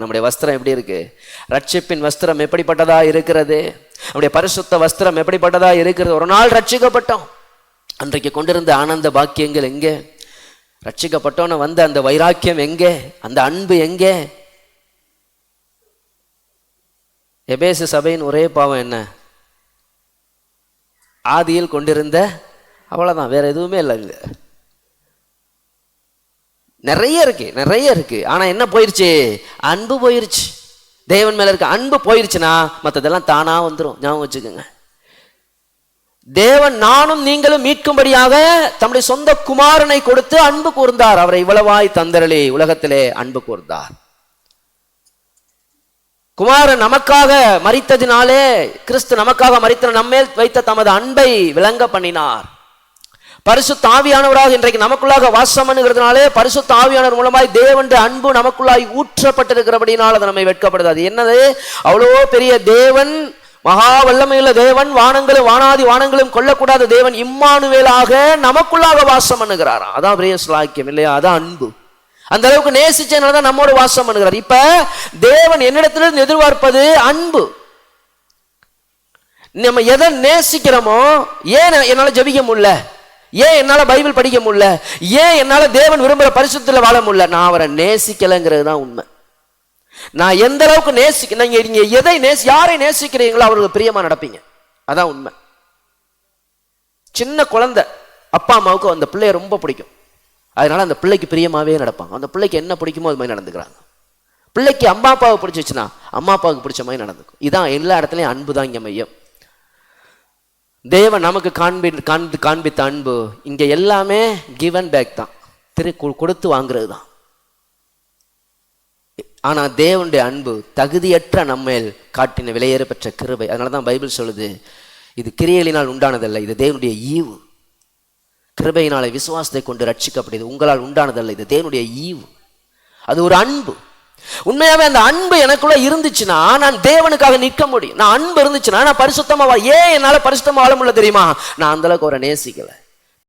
நம்முடைய வஸ்திரம் எப்படி இருக்கு? ரட்சிப்பின் வஸ்திரம் எப்படிப்பட்டதா இருக்கிறது? நம்முடைய பரிசுத்த வஸ்திரம் எப்படிப்பட்டதா இருக்கிறது? ஒரு நாள் ரட்சிக்கப்பட்டோம். அன்றைக்கு கொண்டிருந்த ஆனந்த பாக்கியங்கள் எங்கே? ரட்சிக்கப்பட்டோன்னு வந்த அந்த வைராக்கியம் எங்கே? அந்த அன்பு எங்கே? எபேசு சபையின் ஒரே பாவம் என்ன? ஆதியில் கொண்டிருந்த அவ்வளவுதான். வேற எதுவுமே இல்லைங்க நிறைய இருக்கு நிறைய இருக்கு. ஆனா என்ன போயிருச்சு? அன்பு போயிருச்சு. தேவன் மேல இருக்க அன்பு போயிருச்சுன்னா மற்றதெல்லாம் தானா வந்துடும் ஞாபகம் வச்சுக்கோங்க. தேவன் நானும் நீங்களும் மீட்கும்படியாக தம்முடைய சொந்த குமாரனை கொடுத்து அன்பு கூர்ந்தார். அவரை இவ்வளவாய் தந்தரலே உலகத்திலே அன்பு கூர்ந்தார். குமாரன் நமக்காக மறித்ததினாலே கிறிஸ்து நமக்காக மறித்த நம்மேல் வைத்த தமது அன்பை விளங்க பண்ணினார். பரிசு தாவியானவராக இன்றைக்கு நமக்குள்ளாக வாசம் பண்ணுகிறதுனாலே தாவியானவர் மூலமாய் தேவன் அன்பு நமக்குள்ளாய் ஊற்றப்பட்டிருக்கிறபடினால் அது நம்மை வெட்கப்படுது என்னது? அவ்வளோ பெரிய தேவன் மகா வல்லமையுள்ள தேவன் வானங்களும் வானாதி வானங்களும் கொல்லக்கூடாத தேவன் இம்மானுவேலாக நமக்குள்ளாக வாசம் பண்ணுகிறாராம். அதான் பெரிய ஸ்லாக்கியம் இல்லையா? அதான் அன்பு. அந்த அளவுக்கு நேசிச்சனால தான் நம்மோட வாசம் பண்ணுகிறார். இப்ப தேவன் என்னிடத்திலிருந்து எதிர்பார்ப்பது அன்பு. நம்ம எதை நேசிக்கிறோமோ ஏன் என்னால் ஜெபிக்க முடியல? ஏன் என்னால் பைபிள் படிக்க முடியல? ஏன் என்னால் தேவன் விரும்புகிற பரிசுத்தில் வாழ முடியல? நான் அவரை நேசிக்கலைங்கிறது தான் உண்மை. நான் எந்த அளவுக்கு நேசிக்க நீங்க எதை நேசி யாரை நேசிக்கிறீங்களோ அவருக்கு பிரியமா நடப்பீங்க. அதான் உண்மை. சின்ன குழந்தை அப்பா அம்மாவுக்கு அந்த பிள்ளைய ரொம்ப பிடிக்கும். அதனால அந்த பிள்ளைக்கு பிரியமாவே நடப்பாங்க. அந்த பிள்ளைக்கு என்ன பிடிக்குமோ அது மாதிரி நடந்துக்கிறாங்க. பிள்ளைக்கு அம்மா அப்பாவை பிடிச்சிச்சுன்னா அம்மா அப்பாவுக்கு பிடிச்ச மாதிரி நடந்துக்கும். இதான் எல்லா இடத்துலையும் அன்பு தான் இங்க மையம். தேவன் நமக்கு காண்பி காண்பி காண்பித்த அன்பு இங்கே எல்லாமே கிவன் பேக் தான். திரு கொடுத்து வாங்குறது தான். ஆனால் தேவனுடைய அன்பு தகுதியற்ற நம்மேல் காட்டின விலையேற பெற்ற கிருபை. அதனால தான் பைபிள் சொல்லுது இது கிரியலினால் உண்டானதல்ல இது தேவனுடைய ஈவு. கிருபையினால விசுவாசத்தை கொண்டு ரட்சிக்கப்படுது. உங்களால் உண்டானதல்ல இது தேவனுடைய ஈவு. அது ஒரு அன்பு. உண்மையாவே அந்த அன்பு எனக்குள்ள இருந்துச்சுன்னா நான் தேவனுக்காக நிற்க முடியும். நான் அன்பு இருந்துச்சுன்னா நான் பரிசுத்தமாக ஏன் என்னால பரிசுத்தமாக வாழ முடியல தெரியுமா? நான் அந்த அளவுக்கு அவரை நேசிக்கலை.